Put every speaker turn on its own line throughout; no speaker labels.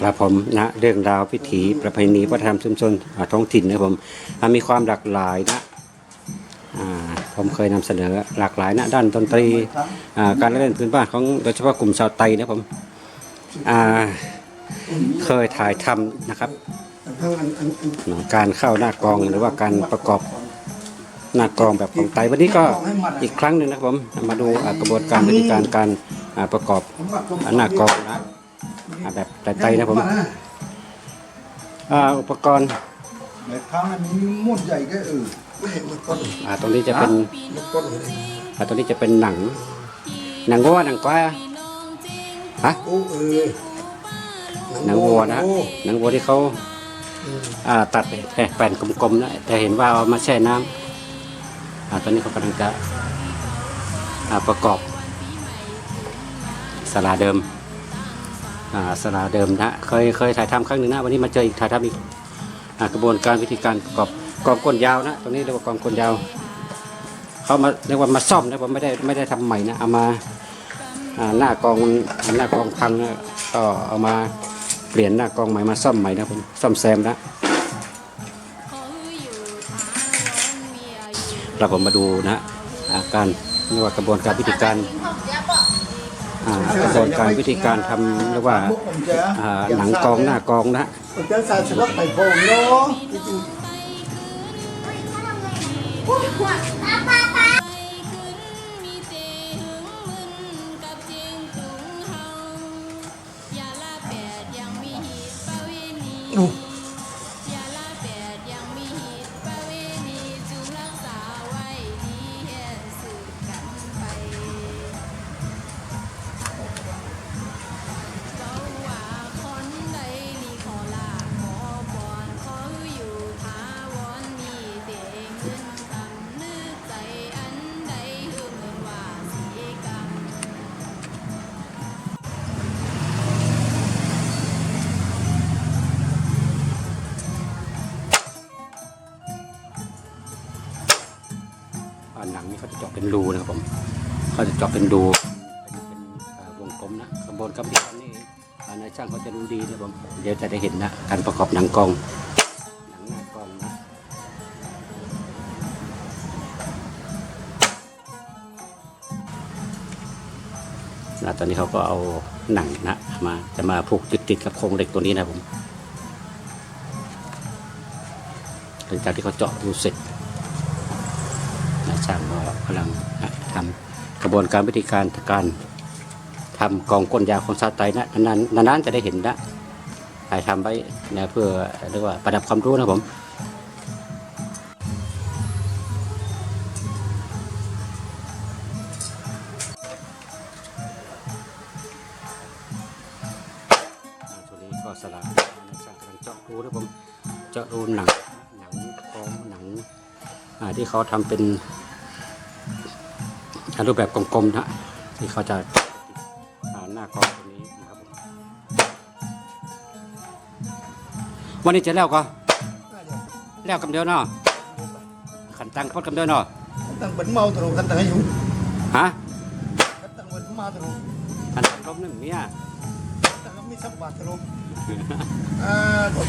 ครับผมนะเรื่องราวพิถีประเพณีวัฒนธรรมชุมชนท้องถิ่นนะผมมีความหลากหลายนะผมเคยนำเสนอหลากหลายนะด้านดนตรีการเล่นพื้นบ้านของโดยเฉพาะกลุ่มชาวไตนะผมเคยถ่ายทำนะครับ การเข้าหน้ากองหรือว่าการประกอบหน้ากองแบบของไตวันนี้ก็อีกครั้งหนึ่งนะครับผมมาดูกระบวนการวิธีการการประกอบหน้ากองนะ อ่าแบบไตๆนะผมอ่าอุปกรณ์
ในทางนั้นมีม้วนใหญ่ก็เออ
อ่าตรงนี้จะเป็นอ่าตรงนี้จะเป็นหนัง หนังวัวหนังควายอะฮะ
โอ้เออ
หนังวัวนะหนังวัวที่เขาอ่าตัดแผ่นกลมๆนะแต่เห็นว่าเอามาแช่น้ำอ่าตอนนี้เขากำลังจะอ่าประกอบสลาเดิม อ่าสลาเดิมนะเคยเคยถ่ายทำครั้งหนึ่งนะวันนี้มาเจออีกถ่ายทำอีกอ่ากระบวนการวิธีการประกอบกองก้นยาวนะตรงนี้เรียกว่ากองก้นยาวเขามาเรียกว่ามาซ่อมนะผมไม่ได้ไม่ได้ทำใหม่นะเอามาอ่าหน้ากองหน้ากองพังนะก็เอามาเปลี่ยนหน้ากองใหม่มาซ่อมใหม่นะผมซ่อมแซมนะเราผมมาดูนะอาการเรียกว่ากระบวนการวิธีการ กระบวนการวิธีการทำเรียกว่าอ่าหนังกองหน้ากองนะ
ผมจะใส่สลับไข่โพ น
หนังนี่เขาจะเจาะเป็นรูนะครับผมเขาจะเจาะเป็นรูเป็นวงกลมนะกระบวนการวิธีการนี่นายช่างเขาจะรู้ดีนะผมเดี๋ยวจะได้เห็นนะการประกอบหนังกองหนังหน้ากองนะนะตอนนี้เขาก็เอาหนังนะมาจะมาผูกยึดติดกับโครงเหล็กตัวนี้นะผมหลังจากที่เขาเจาะรูเสร็จ นายช่างก็กำลังทำกระบวนการวิธีการการทำกองก้นยาของซาไตนะนานๆจะได้เห็นนะถ่ายทำไว้นะเพื่อเรียกว่าประดับความรู้นะผมตัวนี้ก็สลับนายช่างกำลังเจาะรูนะผมเจาะรูหนังหนังกองหนังที่เขาทำเป็น อ่ารูปแบบกลมๆนะที่เขาจะอ่าหน้ากล้องตัวนี้นะครับผมวันนี้จะแล้วก็แล้วกำเดียวเนาะขันตังพดกำเดียวเนาะ
ตั้งเป็นเมาตรงกันตั้งให้อยู่
ฮะ
ตั้งเป็นมาตรง
ขันตังลมนึงเนี่ย
ตั้งมีสักบาทตรงอ่าตัว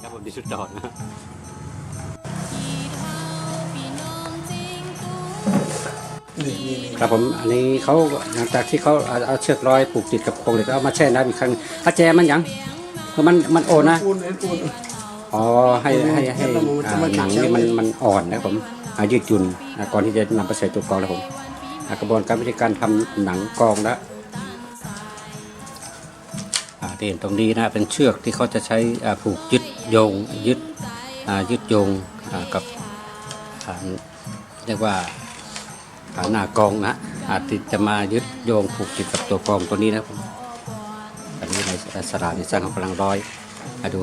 ครับผมดิสุดยอดนะ
นี่นี่นี่
ครับผมอันนี้เขาหลังจากที่เขาเอาเอาเชือกร้อยผูกติดกับโครงเหล็กแล้วเอามาแช่น้ำอีกครั้งอาแจมันหยังคือมันมันโอนนะ
ปูนเอ็นปูน
อ๋อให้ให้ให้อ่าหนังนี่มันมันอ่อนนะครับผมอ่ายืดหยุ่นอ่าก่อนที่จะนำไปใส่ตัวกรองแล้วผมอ่ากระบวนการวิธีการทำหนังกรองแล้วอ่าที่เห็นตรงนี้นะเป็นเชือกที่เขาจะใช้อ่าผูกยึดโยงยึดอ่ายึดโยงอ่ากับอ่าเรียกว่าอ่า หน้ากรองนะอาจจะมายึดโยงผูกติดกับตัวกรองตัวนี้นะครับผมอันนี้ในสลาที่สร้างเขากำลังร้อยมาดู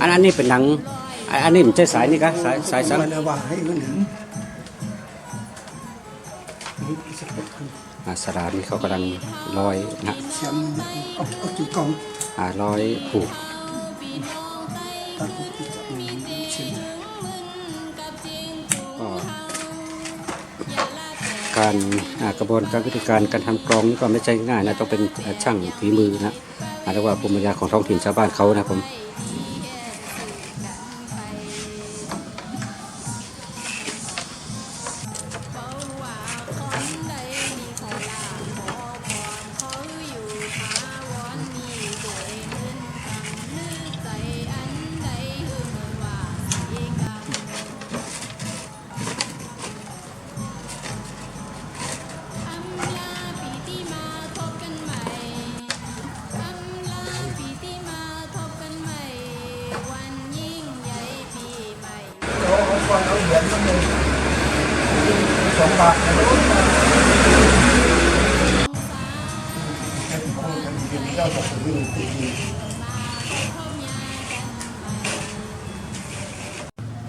อันอันนี้เป็นหนังอันอันนี้มันใช่สายนี่กะสายสายสัง
มันเอาว่าให้มันหนึ่ง
อ่าสลานี่เขากำลังร้อยนะ
เสียมเอาเอาจุดกอง
อ่าร้อยผูก
ตัดปุ๊บเสียม
ก็ การกระบวนการวิธีการการทำกรองนี่ก็ไม่ใช่ง่ายนะต้องเป็นช่างฝีมือนะอาเรียกว่าภูมิปัญญาของท้องถิ่นชาวบ้านเขานะผม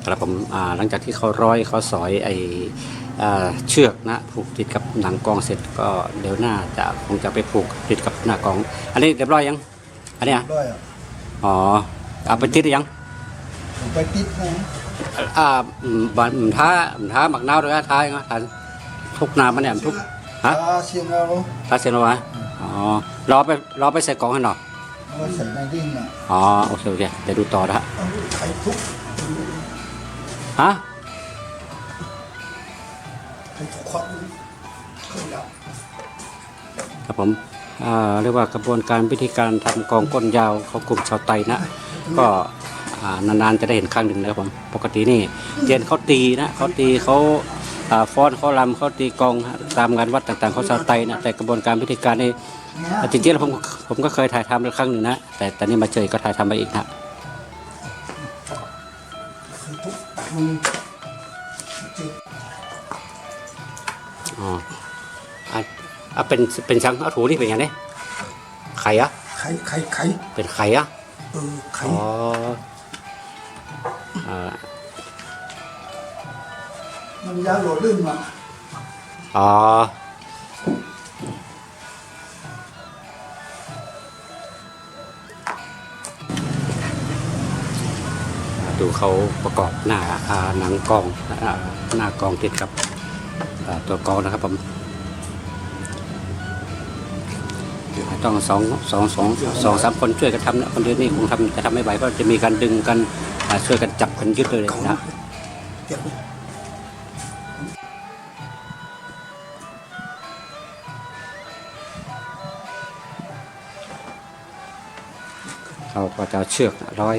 ครับ
ผมอ่าหลังจากที่เขาร้อยเขาสอยไออ่าเชือกนะผูกติดกับหนังกองเสร็จก็เดี๋ยวหน้าจะคงจะไปผูกติดกับหน้ากอง อันนี้เรียบร้อยยัง อันเนี้ย
ๆด้วยอะ
อ๋อเอาไปติดหรือยัง
ผมไปติดนะ
อ่าอืมบันอืมท้าอืมท้าหมักนาวด้วยนะท้ายังไงท้าทุกน้ำมันเนี่ยทุกฮะ
ตาเชียงเอา
ท้าเสร็จแล้ววะอ๋อรอไปรอไปใส่กล่องให้หน่อย
เอาไว้ใส่ในดิ้งอะ
อ๋อโอเคโอเคเดี๋ยวดูต่อนะฮะ
เอาไข่ทุก
ฮะ
ขับ
ครับผมเรียกว่ากระบวนการวิธีการทำกองก้นยาวของกลุ่มชาวไตนะ ก็นานๆจะได้เห็นครั้งหนึ่งนะครับผมปกตินี่เย็นเขาตีนะเขาตีเขาฟ้อนเขาลำเขาตีกองตามงานวัดต่างๆเขาชาวไตนะแต่กระบวนการวิธีการนี่จริงๆแล้วผมผมก็เคยถ่ายทำแล้วครั้งหนึ่งนะแต่ต่นี่มาเจอก็ถ่ายทำไปอีกนะ
ทุกมันจิต
อ๋ออะอะเป็นเป็นชังเอาถูนี่เป็นยังไงไข่อะ
ไข่ไข่ไข่
เป็นไข่อะ
เออไข่
อ๋ออ่า
มันยาโหลดลื่นมา
อ๋อ ดูเขาประกอบหน้าอ่าหนังกองอ่าหน้ากองติดกับอ่าตัวกองนะครับผมต้องสองสองสองสองสามคนช่วยกันทำนะคนเดียวนี่คงทำจะทำไม่ไหวเพราะจะมีการดึงกันอ่าช่วยกันจับกันยึดเลย
เก่า
นะ
เก็บไว้
เราก็จะเอาเชือกร้อย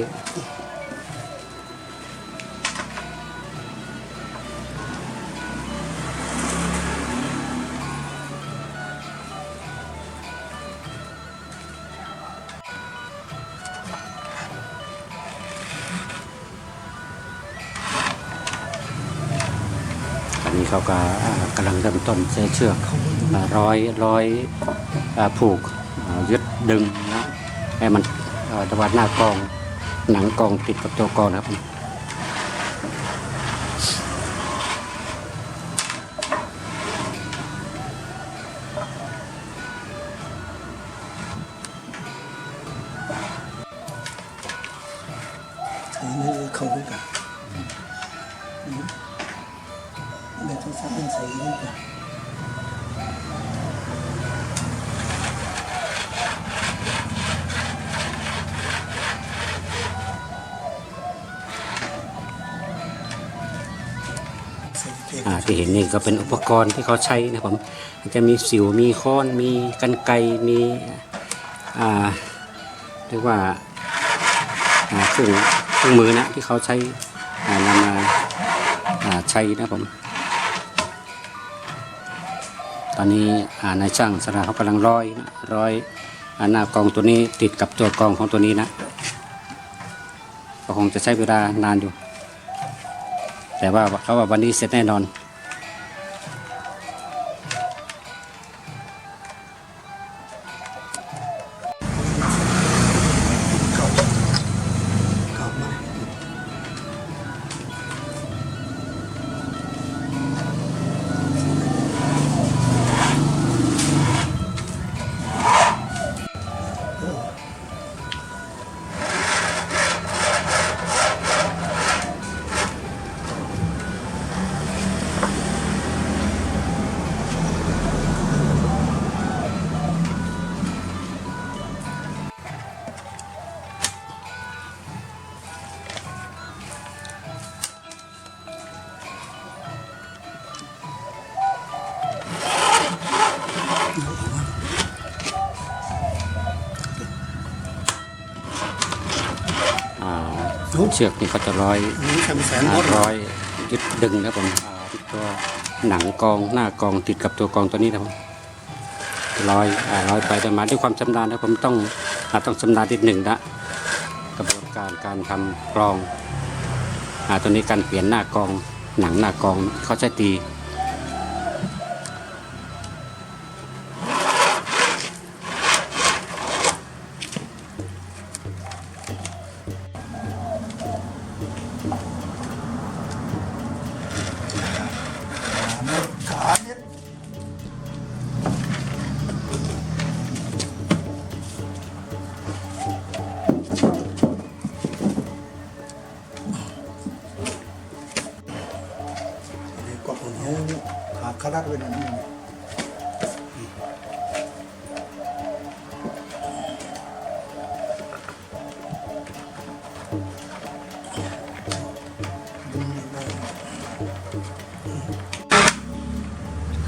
ก็อ่ากำลังเริ่มต้นใช้เชือกอ่าร้อยร้อยผูกยึดดึงนะให้มันตะวันหน้ากองหนังกองติดกับตัวกองนะครับ
อ่า
ที่เห็นนี่ก็เป็นอุปกรณ์ที่เขาใช้นะครับผมจะมีสิวมีค้อนมีกันไกมีอ่าเรียกว่าเครื่องเครื่องมือนะที่เขาใช้นำมาใช้นะครับผมตอนนี้อ่านายช่างสระเขากำลังร้อยนะร้อยอหน้ากองตัวนี้ติดกับตัวกองของตัวนี้นะก็คงจะใช้เวลานานอยู่ แต่ว่าเขาว่าวันนี้เสร็จแน่นอน ชือกนี่เขาจะร้อย
นี่ทำแสน
อ่า
หมด
ร้อยยึดดึงนะครับผมอ่าที่ตัวหนังกองหน้ากองติดกับตัวกองตัวนี้นะครับผมร้อยอ่าร้อยไปแต่มาด้วยความชำนาญนะผมต้องอ่าต้องชำนาญนิดหนึ่งนะกระบวนการการทำกลองอ่าตัวนี้การเปลี่ยนหน้ากองหนังหน้ากองเขาใช้ตี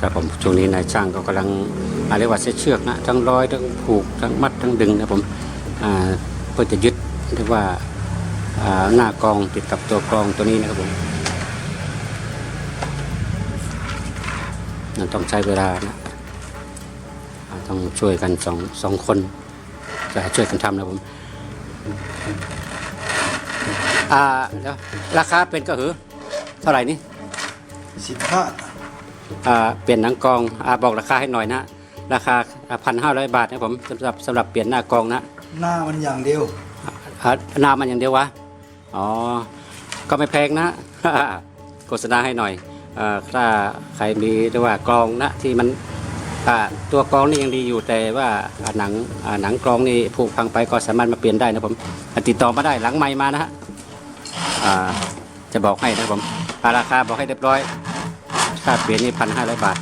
ครับผมช่วงนี้นายช่างก็กำลังอ่าเรียกว่าเส้นเชือกนะทั้งร้อยทั้งผูกทั้งมัดทั้งดึงนะผมเพื่อจะยึดเรียกว่าหน้ากองติดกับตัวกองตัวนี้นะครับผมนั่นต้องใช้เวลานะต้องช่วยกันสองสองคนจะช่วยกันทำนะผมอ่าเดี๋ยวราคาเป็นก็หือเท่าไหร่นี่
สิบห้า
เปลี่ยนหนังกองอาบอกราคาให้หน่อยนะ ราคาพันห้าร้อยบาทนะผมสำหรับสำหรับเปลี่ยนหน้ากองนะ
หน้ามันอย่างเดียว
อ่าหน้ามันอย่างเดียววะอ๋อก็ไม่แพงนะโฆษณาให้หน่อยอาถ้าใครมีเรียกว่ากลองนะที่มันอ่าตัวกลองนี่ยังดีอยู่แต่ว่าอ่าหนังอ่าหนังกลองนี่ผุพังไปก็สามารถมาเปลี่ยนได้นะผมอ่าติดต่อมาได้หลังไมค์มานะฮะอ่าจะบอกให้นะครับผมอ่าราคาบอกให้เรียบร้อยค่าเปลี่ยนนี่พันห้าร้อยบาท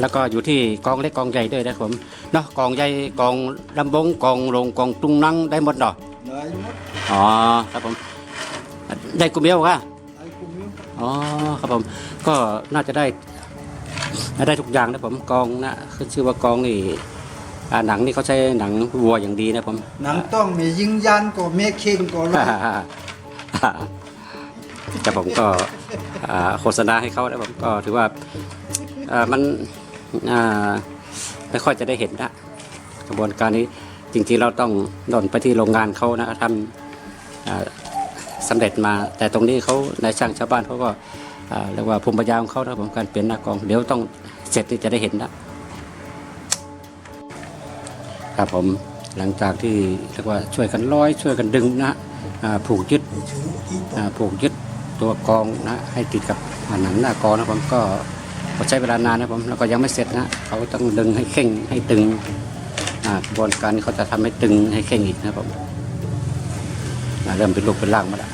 แล้วก็อยู่ที่กองเล็กกองใหญ่ด้วยนะครับผมเนาะกองใหญ่กองลำบงกองลงกองตุงนังได้หมดเนาะ
ได้หมด
อ๋อครับผมได้กลุ่มเดียวกะ
ได้กลุ่มนี้
อ๋อครับผม ก็น่าจะได้ได้ทุกอย่างนะผมกองนะขึ้นชื่อว่ากองนี่อ่าหนังนี่เขาใช้หนังวัวอย่างดีนะผม
หนังต้องมียิงยันก็เมฆเข่งก็ ร้อย
แต่ผมก็โฆษณาให้เขาแล้วผมก็ถือว่ามันไม่ค่อยจะได้เห็นนะกระบวนการนี้จริงๆเราต้องโดนไปที่โรงงานเขานะทำสำเร็จมา แต่ตรงนี้เขาในช่างชาวบ้านเขาก็เรียกว่าภูมิปัญญาของเขานะผมการเปลี่ยนหน้ากองเดี๋ยวต้องเสร็จที่จะได้เห็นนะครับผมหลังจากที่เรียกว่าช่วยกันร้อยช่วยกันดึงนะผูกยึดผูกยึด ตัวกองนะให้ติดกับผนังหน้ากองนะผมก็ใช้เวลานานนะผมแล้วก็ยังไม่เสร็จนะเขาต้องดึงให้เข่งให้ตึงอ่ากระบวนการนี้เขาจะทำให้ตึงให้เข่งอีกนะผมเริ่มเป็นลูกเป็นร่างมาแล้ว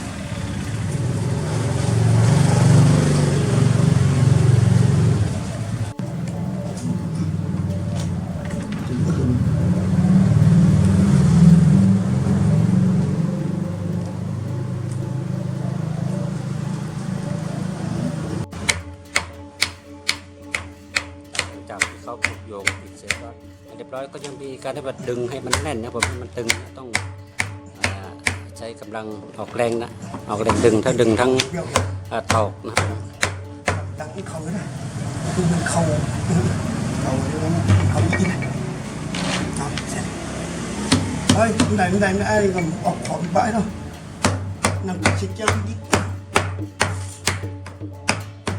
การที่ว่าดึงให้มันแน่นนะผมให้มันตึงต้องใช้กำลังออกแรงนะออกแรงดึงถ้าดึงทั้ง
เบี้ยว
อ่าตอกนะ
ดังเขาเลยนะดูมันเขาเขาเยกว่าเขาอีกจับเสร็จเฮ้ยไหนไหนไหนไอ้ก็ออกของไปเนาะนั่งชิดเจ้าดิ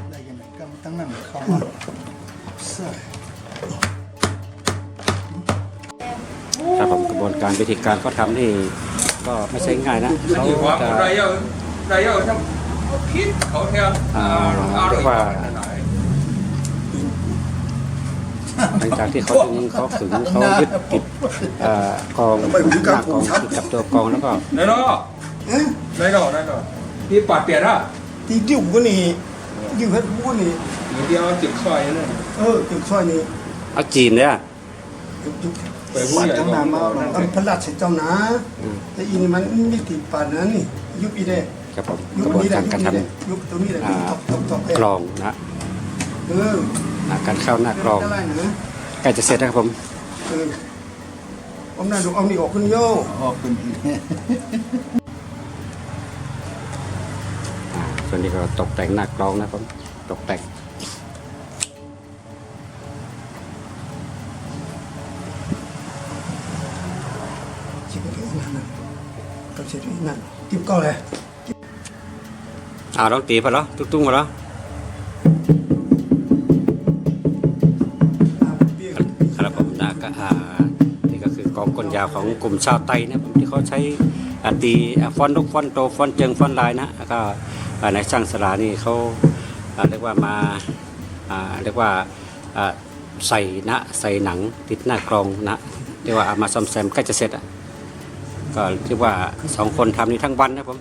ได้ยังไงก็ตั้งนั่งเขามาเสื้อ
ครับผมกระบวนการวิธีการเขาทำนี่ก็ไม่ใช่ง่ายนะเขา
ที่ว่า
จะ
ไรเอาไรเอาทำคิดเขาแทน
อ่า
เอา
เรี
เลย
กว่า หลังจากที่เขาดึงเขาขึงเขายึดติดเอ่อกองหน้ากองติดกับตัวกองแล้วก็
ไหนเนาะ
เอ๊ะ
ไหนเนาะไหนเนาะที่ปัดเปลี่ยนอะ
ที่ดิ้วก็นี่ดิ้วเพชรบูนี่
เดี๋ยวจิบซอยนั่น
เออจุดซอยนี่
เอาจีนเนี่ย
จุดจุด ปัดตั้งนานมาอันพลัดสิเจ้านะแต่อีนี่มันมีติดปัดนะนี่ยุบอีเด้
ครับผม
ยุ
ก
บ
ระบวน
นี้แหละ
การ
ยุบ
การท
นี้แหละยุบตรงนี้แหละยุบตบตบตบำ
กลองนะ
เออ
อ่าการเข้าหน้ากลอง
ได้นะ
ใกล้จะเสร็จแล้วครับผม
เออเอาหน้าดูเอานี่ออกขึ้นโย่
ออกเป็นอีก
อ่าส่วนนี้ก็ตกแต่งหน้ากลองนะครับตกแต่ง
นั่นจิ้มก้อนเลย
อ้าวลองตีพอแล้วตุ้งๆพอแล้วครับผมนะก็อ่านี่ก็คือกองกลยาวของกลุ่มชาวไตนะผมที่เขาใช้อตีฟอนต์ลูกฟอนต์โตฟอนต์เจิงฟอนต์ลายนะแล้วก็ในช่างสลานี่เขาเรียกว่ามาเรียกว่าอ่าใส่นะใส่หนังติดหน้ากรองนะเรียกว่าเอามาซ่อมแซมใกล้จะเสร็จอะ ก็เรียกว่าสองคนทำนี่ทั้งวันนะผม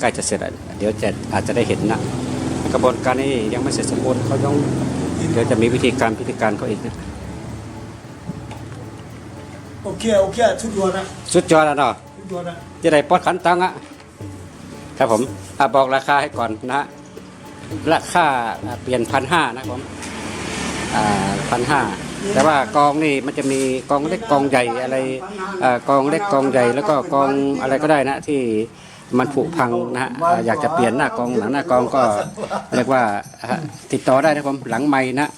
ใกล้จะเสร็จอะเดี๋ยวจะอาจจะได้เห็นนะกระบวนการนี้ยังไม่เสร็จสมบูรณ์เขาต้องเดี๋ยวจะมีวิธีการพิธีการเขาอีกนะ
โอเคโอเคชุดยอดนะ
สุดยอดแล้วเนาะ
ชุดยอดนะ
จะได้ปลดขันตังค์อะครับผมอะบอกราคาให้ก่อนนะฮะราคาเปลี่ยนพันห้านะครับผมพันห้า แต่ว่ากองนี่มันจะมีกองเล็กกองใหญ่อะไรอ่ากองเล็กกองใหญ่แล้วก็กองอะไรก็ได้นะที่มันผุพังนะฮะอ่าอยากจะเปลี่ยนหน้ากองหลังหน้ากองก็เรียกว่าอ่าติดต่อได้นะครับผมหลังไม้นะ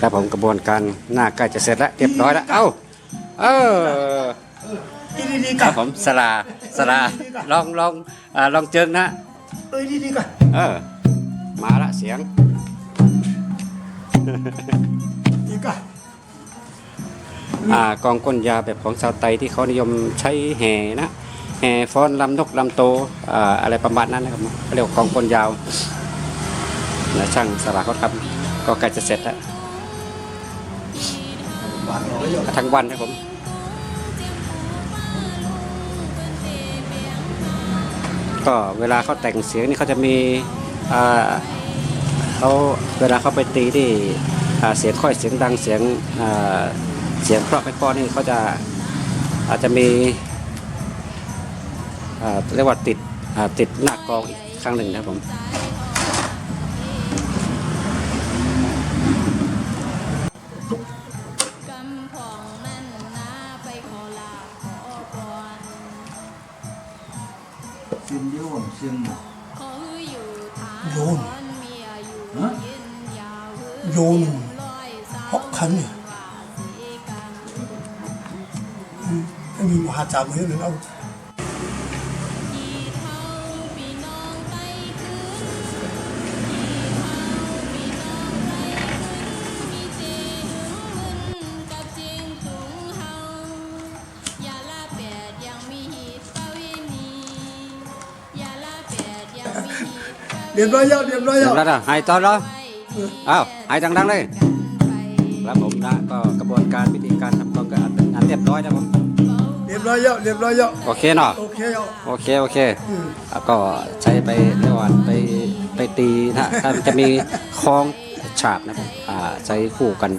ครับผมกระบวนการหน้าใกล้จะเสร็จแล้วเรียบร้อยแล้วเอ้าเออ
ดีดีดี
ค
กั
รั
น
บผมสลาสลาลองลองอ่าลองเจิงนะ
เอ้ยดีดีกัน
เออมาละเสียง
ดีกัน
อ่ากองก้นยาแบบของชาวไตที่เขานิยมใช้แห่นะแห่ฟ้อนลำนกลำโตอ่าอะไรประมาณนั้นนะครับเรียกว่ากองก้นยาวนะช่างสลาเขาทำก็ใกล้จะเสร็จแล้ว
ทั้
งวันนะครับผมก็เวลาเขาแต่งเสียงนี่เขาจะมีอ่า เขาเวลาเขาไปตีที่อ่าเสียงค่อยเสียงดังเสียงอ่าเสียงเพราะไม่พอนี่เขาจะอาจจะมีอ่าเรียกว่าติดอ่าติดหน้ากลองอีกครั้งหนึ่งนะครับผม
กำผ่องนั่นนาไปขอลาขอพร
ซึมเยอะผมซึม
ขอให้อยู่ทาง
โยน โยน
ร้อยสาม
หกคันเนี่ย
ว่าสีกัน
ไม่มีมหาจามเลยอา
ที่เอเท่าเจหึงมึนกับเจียงตุงเฮาอยแปดยังมีหิตประเวณีอย่าละแปดยังมีหิตประเว
เรียบร้อยยอดเรียบร้อยยอด
แล้วนะให้ตอนแล้ว อ้าวให้ดังๆเลยครับผมนะก็กระบวนการวิธีการทำกองก็อันอันเรียบร้อยนะผม
เรียบร้อยยอดเรียบร้อยยอด
โอเคเนาะ
โอเคยอด
โอเคโอเค
อืม
แล้วก็ใช้ไปเรียกว่าไปไปตีนะถ้ามันจะมีคล้องฉาบนะผมอ่าใช้คู่กัน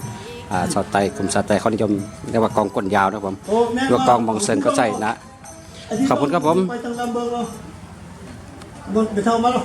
อ่าชาวไตกลุ่มชาวไตเขานิยมเรียกว่ากองก้นยาวนะผม
โอ้แม่
หรือว่ากองมองเซนก็ใช่นะขอบคุณครับผม
ไปทางลำเบิงเราบนไปเท่ามาแล้ว